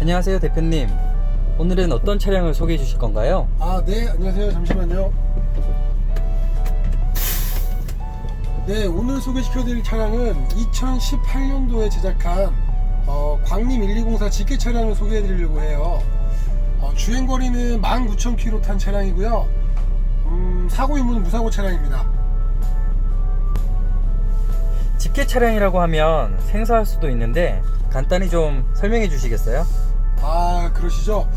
안녕하세요 대표님 오늘은 어떤 차량을 소개해 주실 건가요? 아, 네, 안녕하세요. 잠시만요. 네, 오늘 소개시켜드릴 차량은 2018년도에 제작한 어, 광림 1204 직계 차량을 소개해드리려고 해요. 어, 주행 거리는 19,000km 탄 차량이고요. 음, 사고 유무는 무사고 차량입니다. 직계 차량이라고 하면 생소할 수도 있는데 간단히 좀 설명해 주시겠어요? 아 그러시죠?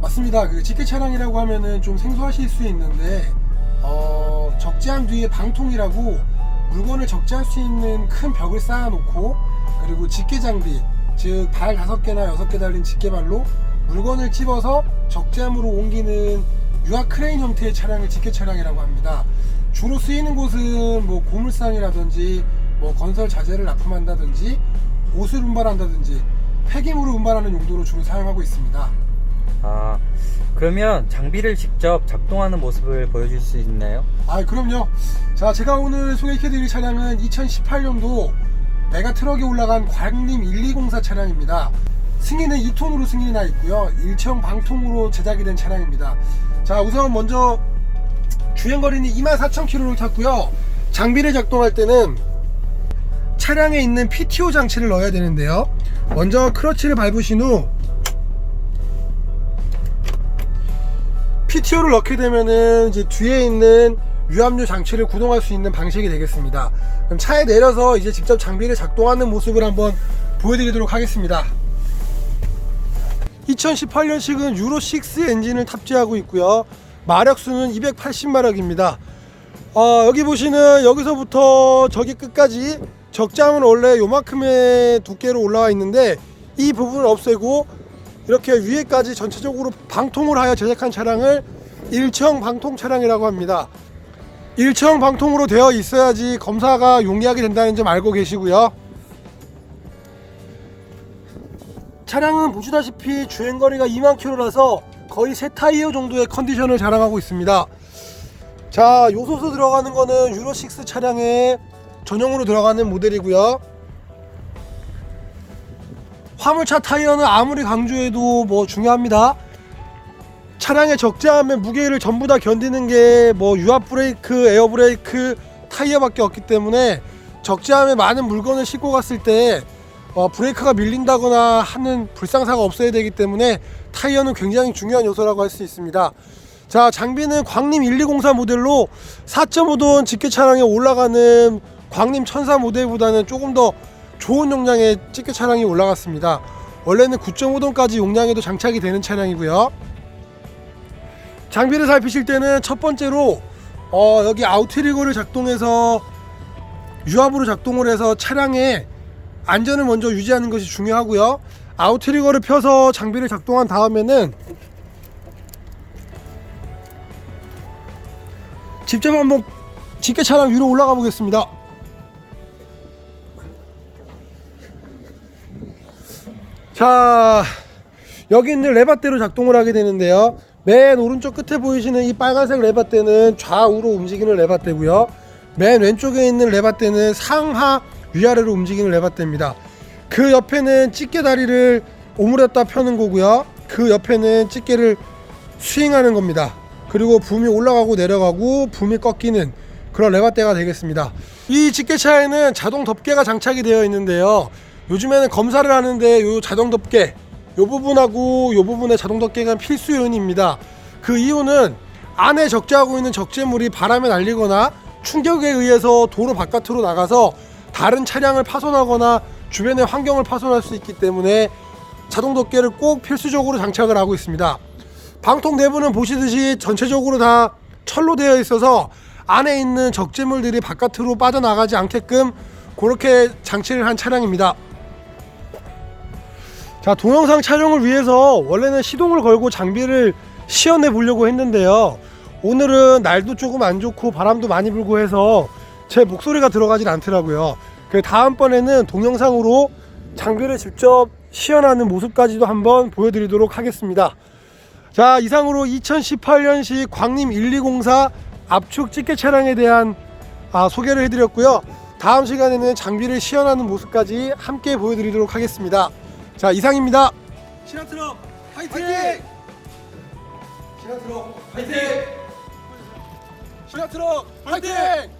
맞습니다. 그 직계 차량이라고 하면은 좀 생소하실 수 있는데 어, 적재함 뒤에 방통이라고 물건을 적재할 수 있는 큰 벽을 쌓아 놓고 그리고 직계 장비 즉 발 다섯 개나 여섯 개 달린 직계발로 물건을 찝어서 적재함으로 옮기는 유압 크레인 형태의 차량을 직계 차량이라고 합니다. 주로 쓰이는 곳은 뭐 고물상이라든지 뭐 건설 자재를 납품한다든지 옷을 운반한다든지 폐기물을 운반하는 용도로 주로 사용하고 있습니다. 아 그러면 장비를 직접 작동하는 모습을 보여줄 수 있나요? 아, 그럼요. 자, 제가 오늘 소개해드릴 차량은 2018년도 메가 트럭에 올라간 광림 1204 차량입니다. 승인은 2톤으로 승인이 나 있고요. 일체형 방통으로 제작이 된 차량입니다. 자, 우선 먼저 주행거리는 24,000km를 탔고요. 장비를 작동할 때는 차량에 있는 PTO 장치를 넣어야 되는데요. 먼저 크러치를 밟으신 후 PTO를 넣게 되면은 이제 뒤에 있는 유압류 장치를 구동할 수 있는 방식이 되겠습니다. 그럼 차에 내려서 이제 직접 장비를 작동하는 모습을 한번 보여드리도록 하겠습니다. 2018년식은 유로 6 엔진을 탑재하고 있고요. 마력수는 280마력입니다. 어, 여기 보시는 여기서부터 저기 끝까지 적장은 원래 요만큼의 두께로 올라와 있는데 이 부분을 없애고 이렇게 위에까지 전체적으로 방통을 하여 제작한 차량을 일체형 방통 차량이라고 합니다. 일체형 방통으로 되어 있어야지 검사가 용이하게 된다는 점 알고 계시고요. 차량은 보시다시피 주행거리가 2만 킬로라서 거의 새 타이어 정도의 컨디션을 자랑하고 있습니다. 자, 요소수 들어가는 거는 유로6 차량에 전용으로 들어가는 모델이고요. 화물차 타이어는 아무리 강조해도 뭐 중요합니다. 차량의 적재함의 무게를 전부 다 견디는 게 뭐 유압 브레이크, 에어 브레이크, 타이어밖에 없기 때문에 적재함에 많은 물건을 싣고 갔을 때 어, 브레이크가 밀린다거나 하는 불상사가 없어야 되기 때문에 타이어는 굉장히 중요한 요소라고 할 수 있습니다. 자, 장비는 광림 1204 모델로 4.5톤 직계 차량에 올라가는 광림 1004 모델보다는 조금 더 좋은 용량의 직계 차량이 올라갔습니다. 원래는 9.5톤까지 용량에도 장착이 되는 차량이고요. 장비를 살피실 때는 첫 번째로 어, 여기 아웃트리거를 작동해서 유압으로 작동을 해서 차량의 안전을 먼저 유지하는 것이 중요하고요. 아웃트리거를 펴서 장비를 작동한 다음에는 직접 한번 직계 차량 위로 올라가 보겠습니다. 자, 여기 있는 레바대로 작동을 하게 되는데요. 맨 오른쪽 끝에 보이시는 이 빨간색 레바대는 좌우로 움직이는 레바대고요. 맨 왼쪽에 있는 레바대는 상하 위아래로 움직이는 레바대입니다. 그 옆에는 집게 다리를 오므렸다 펴는 거고요. 그 옆에는 집게를 스윙하는 겁니다. 그리고 붐이 올라가고 내려가고 붐이 꺾이는 그런 레바대가 되겠습니다. 이 집게차에는 자동 덮개가 장착이 되어 있는데요. 요즘에는 검사를 하는데 요 자동 덮개 요 부분하고 요 부분의 자동 덮개가 필수 요인입니다. 그 이유는 안에 적재하고 있는 적재물이 바람에 날리거나 충격에 의해서 도로 바깥으로 나가서 다른 차량을 파손하거나 주변의 환경을 파손할 수 있기 때문에 자동 덮개를 꼭 필수적으로 장착을 하고 있습니다. 방통 내부는 보시듯이 전체적으로 다 철로 되어 있어서 안에 있는 적재물들이 바깥으로 빠져나가지 않게끔 그렇게 장치를 한 차량입니다. 자 동영상 촬영을 위해서 원래는 시동을 걸고 장비를 시연해 보려고 했는데요. 오늘은 날도 조금 안 좋고 바람도 많이 불고 해서 제 목소리가 들어가진 않더라고요. 그 다음번에는 동영상으로 장비를 직접 시연하는 모습까지도 한번 보여드리도록 하겠습니다. 자 이상으로 2018년식 광림 1204 압축 집게 차량에 대한 아, 소개를 해드렸고요. 다음 시간에는 장비를 시연하는 모습까지 함께 보여드리도록 하겠습니다 자 이상입니다 신화트럭 화이팅! 신화트럭 화이팅! 신화트럭 화이팅!